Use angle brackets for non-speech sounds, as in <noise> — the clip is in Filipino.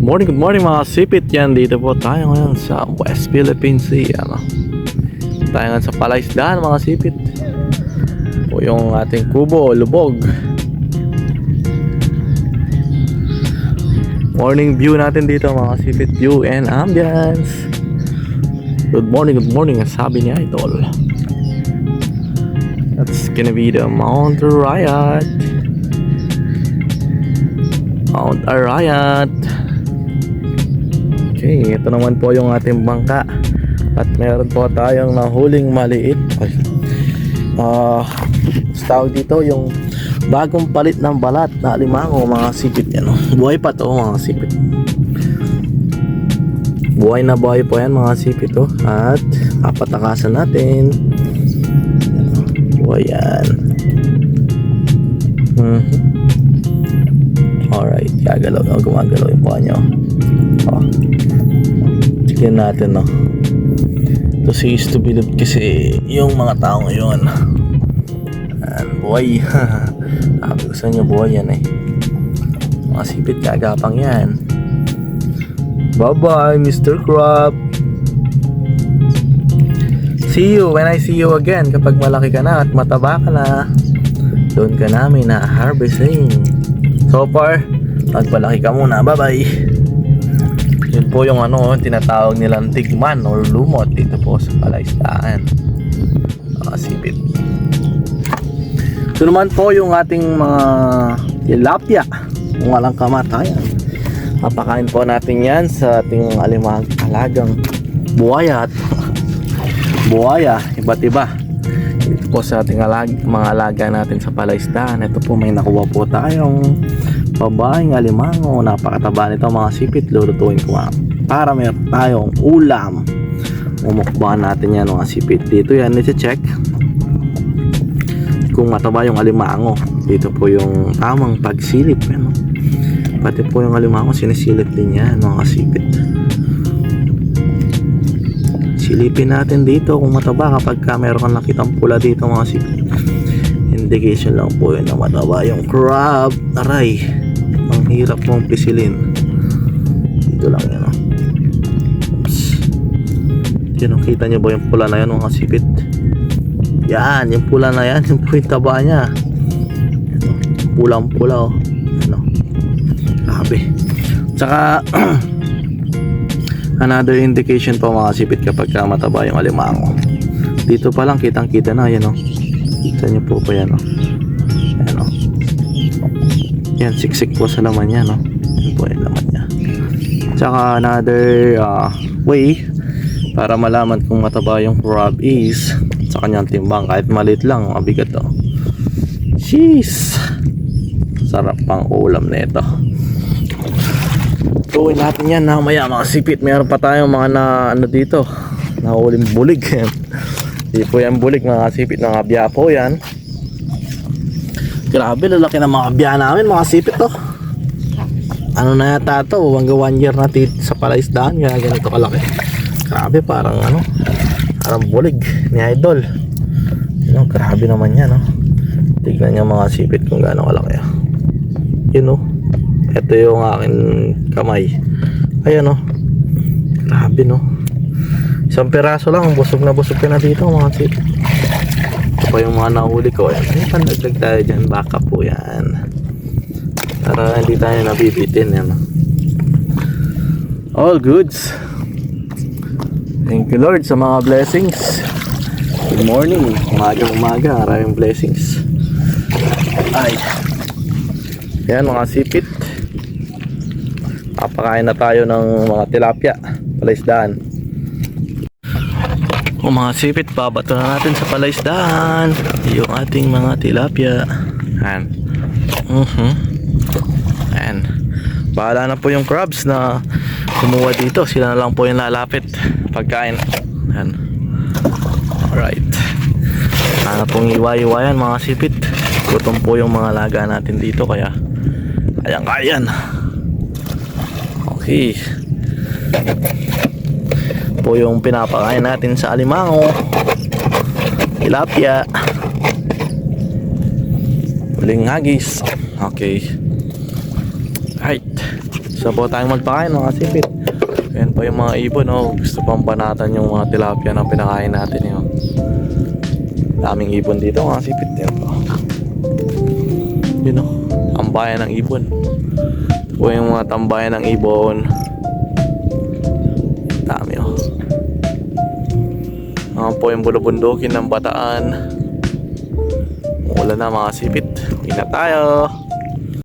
Morning, good morning mga sipit yan. Dito po tayo ngayon sa West Philippine Sea. Ano? Tayo ngayon sa Palaisdaan mga sipit. Po yung ating kubo, lubog. Morning view natin dito mga sipit. View and ambience. Good morning, good morning. Sabi ni Idol. That's gonna be the Mount Riot. Mount Arayat. Okay, ito naman po yung ating bangka. At meron po tayong nahuling maliit. Ay. Uh, tawag dito yung bagong palit ng balat na limango mga sipit yan. oh. Buhay pa to mga sipit. Buhay na buhay po yan mga sipit to. At papatakasan natin. Oh. Buhay yan. Mhm. Alright, gagalaw na gumagalaw yung paa nyo. Oh. Tignan natin, no. To see is to believe kasi yung mga tao ngayon. Yan, buhay. Sabi ko sa inyo, buhay yan eh. Mga sipit kagapang yan. Bye-bye, Mr. Crab. See you when I see you again kapag malaki ka na at mataba ka na. Doon ka namin na harvesting. So far, magpalaki ka muna. Bye-bye. Yun po yung ano, tinatawag nilang tigman or lumot dito po sa palaistaan. Mga sipit. Ito naman po yung ating mga tilapia. Kung walang kamatayan. Papakain po natin yan sa ating alimang alagang buhaya at buhaya, iba't iba. Po sa ating alag, mga alaga natin sa palaisdaan. Ito po may nakuha po tayong babaeng alimango. Napakataba nito mga sipit. Lulutuin ko nga. Para meron tayong ulam. Mumukbaan natin yan mga sipit. Dito yan, niti-check kung mataba yung alimango. Dito po yung tamang pagsilip. Ano? Pati po yung alimango, sinisilip din yan mga sipit. Silipin natin dito kung mataba kapag ka meron kang nakitang pula dito mga sipit. Indication lang po yun na mataba yung crab. Aray, ang hirap mong pisilin. Dito lang yan. Oh. Oops. Yun, kita nyo ba yung pula na yan mga sipit? Yan, yung pula na yan, <laughs> yung po yung taba niya. Yan, oh. Pulang-pula oh. Ano? Grabe. Tsaka <clears throat> another indication po mga sipit kapag ka mataba yung alimango. Dito pa lang kitang kita na yan oh. Kita nyo po pa yan oh. Yan oh. Yan, siksik po sa laman yan oh. Yan po yung laman niya. Tsaka another uh, way para malaman kung mataba yung crab is sa kanyang timbang kahit maliit lang mabigat to. Jeez. Sarap pang ulam nito. Tuwin natin yan na maya mga sipit. Meron pa tayong mga na ano dito. Nahuling bulig. <laughs> Hindi po yan bulig mga sipit. Mga biya po yan. Grabe lalaki ng mga biya namin mga sipit to. Ano na yata to? Hanggang one year na sa palaisdaan. Kaya ganito kalaki. Grabe parang ano. Parang bulig ni Idol. Yun, grabe naman yan. No? Tignan niyo mga sipit kung gaano kalaki. oh. Yun oh. Ito yung akin kamay. Ayan oh. Grabe no. Isang piraso lang. Busog na busog ka na dito mga sip. Ito pa yung mga nahuli ko. Ayan. Ay, pandagdag tayo dyan. Baka po yan. Para hindi tayo nabibitin. Yan. All goods. Thank you Lord sa mga blessings. Good morning. Umaga umaga. Maraming blessings. Ay. Yan mga sipit. Papakain na tayo ng mga tilapia. Palaisdaan. O mga sipit, babato na natin sa palaisdaan. Yung ating mga tilapia. Yan. Mhm. Yan. Bahala na po yung crabs na kumuha dito. Sila na lang po yung lalapit. Pagkain. Yan. Alright. Sana pong iwa-iwayan mga sipit. Gutom po yung mga laga natin dito kaya Ayan, kayan. Okay. Po yung pinapakain natin sa alimango. Tilapia. Huling hagis. Okay. Right. Isa po tayong magpakain mga sipit. Ayan pa yung mga ibon, oh. Gusto pang banatan yung mga tilapia na pinakain natin, yun. Daming ibon dito mga sipit. Yan po. Yun, oh. Tambayan ng ibon. Po yung mga tambayan ng ibon. Dami, oh. Mga po yung bulubundukin ng bataan. Wala na mga sipit. Uwi na tayo.